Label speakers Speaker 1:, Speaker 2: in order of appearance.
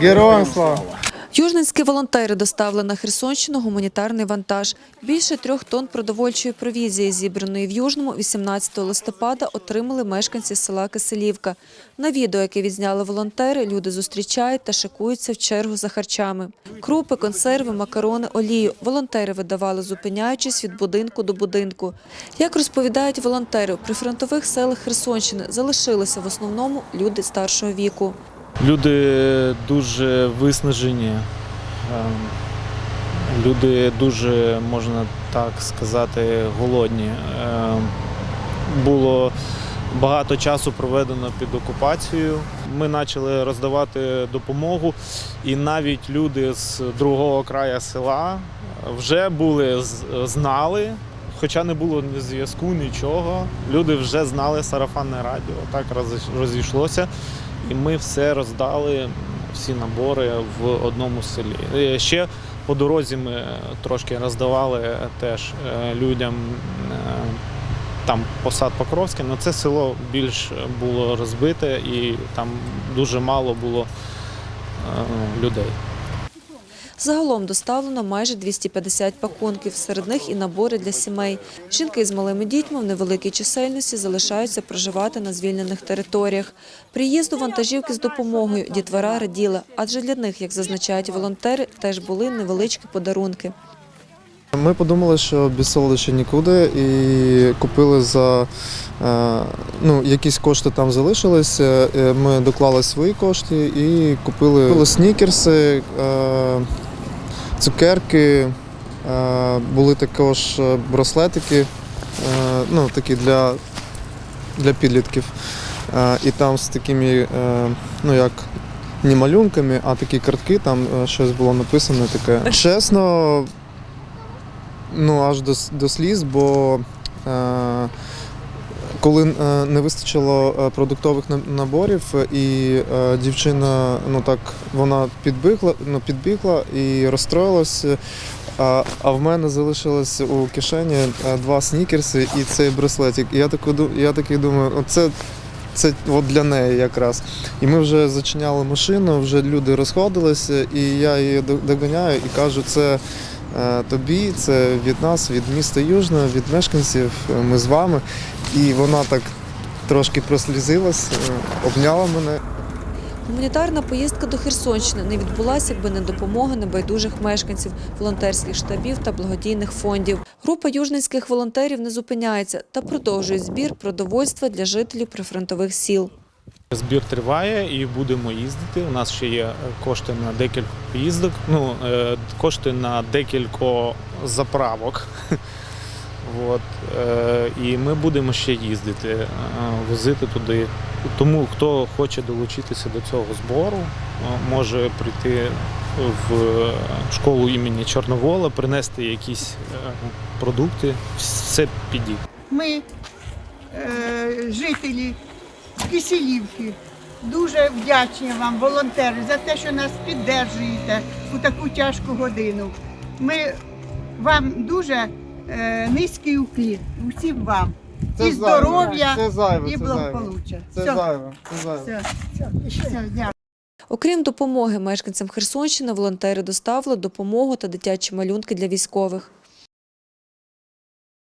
Speaker 1: Героям слава!
Speaker 2: Южненські волонтери доставили на Херсонщину гуманітарний вантаж. Більше трьох тонн продовольчої провізії, зібраної в Южному 18 листопада, отримали мешканці села Киселівка. На відео, яке відзняли волонтери, люди зустрічають та шикуються в чергу за харчами. Крупи, консерви, макарони, олію. Волонтери видавали, зупиняючись від будинку до будинку. Як розповідають волонтери, у прифронтових селах Херсонщини залишилися в основному люди старшого віку.
Speaker 3: Люди дуже виснажені. ем, Люди дуже, можна так сказати, голодні. Ем, Було багато часу проведено під окупацією. Ми почали роздавати допомогу, і навіть люди з другого краю села вже були знали, хоча не було ні зв'язку, нічого. Люди вже знали сарафанне радіо. Так розійшлося. І ми все роздали, всі набори в одному селі. Ще по дорозі ми трошки роздавали теж е, людям е, там посад Покровське, але це село більш було розбите і там дуже мало було е, людей.
Speaker 2: Загалом доставлено майже 250 пакунків, серед них і набори для сімей. Жінки з малими дітьми в невеликій чисельності залишаються проживати на звільнених територіях. Приїзду вантажівки з допомогою дітвора раділа, адже для них, як зазначають волонтери, теж були невеличкі подарунки.
Speaker 1: Ми подумали, що без солодощі нікуди, і купили за е, ну, якісь кошти там залишилися. е, Ми доклали свої кошти і купили, купили снікерси, е, цукерки, е, були також е, браслетики, е, ну, такі для, для підлітків. І там з такими, ну як. Не малюнками, а такі картки, там щось було написано таке. Чесно, ну аж до, до сліз, бо коли е, не вистачило е, продуктових на- наборів, е, і дівчина ну так вона підбігла, ну, підбігла і розстроїлася. А, а в мене залишилось у кишені два снікерси і цей браслетик. І я таку ду- я такий думаю, оце. Це от для неї якраз. І ми вже зачиняли машину, вже люди розходилися, і я її доганяю і кажу, це тобі, це від нас, від міста Южного, від мешканців, ми з вами. І вона так трошки прослізилась, е, обняла мене.
Speaker 2: Гуманітарна поїздка до Херсонщини не відбулася, якби не допомога небайдужих мешканців, волонтерських штабів та благодійних фондів. Група южненських волонтерів не зупиняється та продовжує збір продовольства для жителів прифронтових сіл.
Speaker 3: Збір триває і будемо їздити. У нас ще є кошти на декілька поїздок, ну, е, кошти на декілька заправок. От, е, і ми будемо ще їздити, е, возити туди. Тому хто хоче долучитися до цього збору, е, може прийти в школу імені Чорновола, принести якісь продукти, все підійде.
Speaker 4: Ми, жителі Киселівки, дуже вдячні вам, волонтери, за те, що нас піддержуєте у таку тяжку годину. Ми вам дуже е, низький уклін, усім вам. і здоров'я,
Speaker 1: це зайве,
Speaker 4: і
Speaker 1: це зайве.
Speaker 4: благополуччя.
Speaker 1: Це
Speaker 4: Все,
Speaker 1: зайве, це зайве.
Speaker 4: все, все, все, дякую.
Speaker 2: Окрім допомоги мешканцям Херсонщини, волонтери доставили допомогу та дитячі малюнки для військових.